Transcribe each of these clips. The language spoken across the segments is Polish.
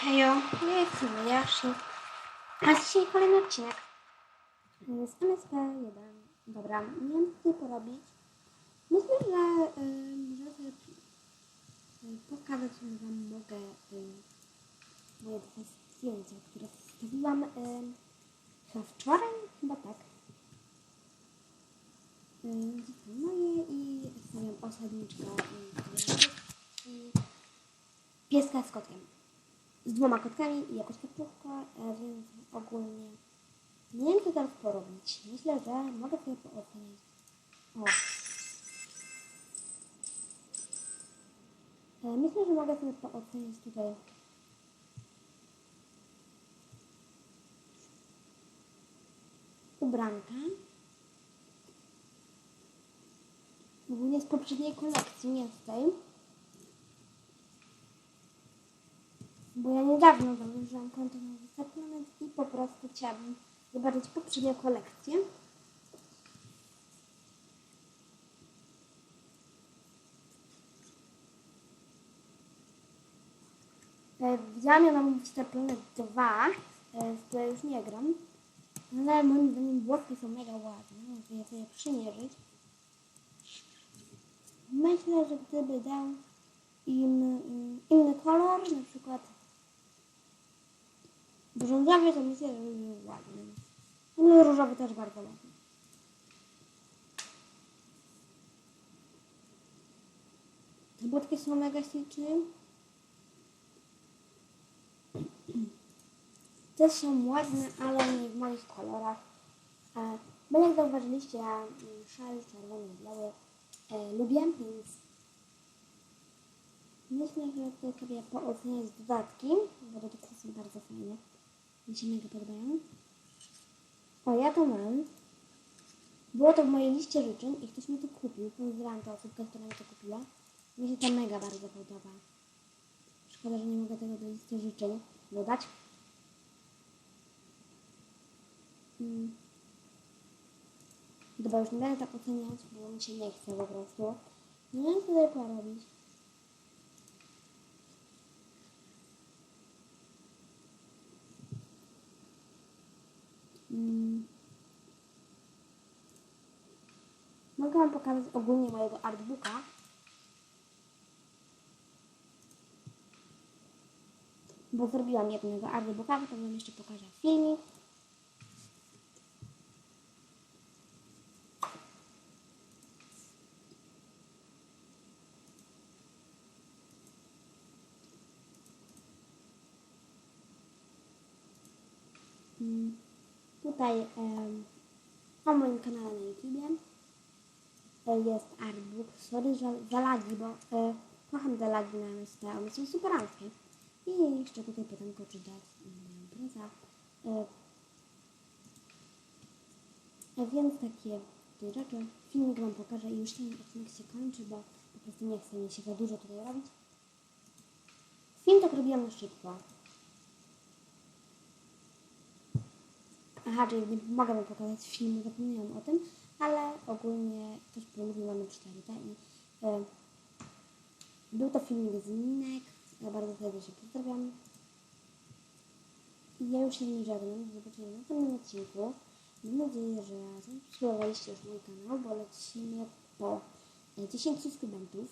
Hejo, jestem Jashi. A dzisiaj kolejny odcinek z MSP1. Dobra, nie wiem co tutaj porobić. Myślę, że może sobie y, pokazać wam mogę y, moje zdjęcia, które wstawiłam y, chyba wczoraj, chyba tak. Y, moje i wstawiam osadniczkę y, i pieska z kotkiem z dwoma kotkami i jakoś kotówka, e, więc ogólnie nie wiem co teraz porobić. Myślę, że mogę sobie poocenić. O. E, Myślę, że mogę sobie poocenić tutaj ubranka. Ogólnie z poprzedniej kolekcji, nie z tej. Bo ja niedawno założyłam konto na Wystarplanet i po prostu chciałabym zobaczyć poprzednią kolekcję. E, Widziałam ją na Wystarplanet 2, e, w której już nie gram. Ale moim zdaniem włoski są mega ładne. Muszę je sobie przymierzyć. Myślę, że gdyby dał im inny kolor, na przykład brązowy, to myślę, że by był ładny. No różowy też bardzo ładny. Te budki są mega śliczne. Też są ładne, ale nie w moich kolorach. E, Bo jak zauważyliście, ja mm, szary, czerwony, biały e, lubię, więc Myślę, że tutaj sobie pooceniać dodatki, bo dodatki są bardzo fajne. Mi się mega podobają. O, ja to mam. Było to w mojej liście życzeń i ktoś mi to kupił. Pozdrawiam tę osobkę, która mi to kupiła. Mi się to mega bardzo podoba. Szkoda, że nie mogę tego do listy życzeń dodać. Mm. Dobra, już nie będę tak oceniać, bo mi się nie chce po prostu. Nie wiem, co tutaj porobić. Mm. Mogę Wam pokazać ogólnie mojego artbooka. Bo zrobiłam jednego artbooka, potem Wam jeszcze pokażę filmik. Mm. Tutaj em, o moim kanale na YouTubie e, jest artbook. Sorry za lagi, bo e, kocham te lagi na MSP, one są superanckie. I jeszcze tutaj pytanko, czy dać moją impreza. E, e, więc takie rzeczy. Filmik Wam pokażę i już ten odcinek się kończy, bo po prostu nie chce mi się za dużo tutaj robić. Film tak robiłam na szybko. Aha, czyli nie mogę wam pokazać filmu, zapomniałam o tym, ale ogólnie ktoś polubił mamy 4 i e, był to filmik z Minek. Ja bardzo serdecznie pozdrawiam. I ja już się nimi żegnam. Do zobaczenia w następnym odcinku. Mam nadzieję, że subskrybowaliście już mój kanał, bo lecimy po e, 10 subskrybentów.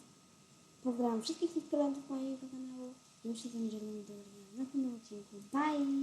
Pozdrawiam wszystkich subskrybentów mojego kanału. I już się z nimi żegnam. Do zobaczenia w następnym odcinku. Bye!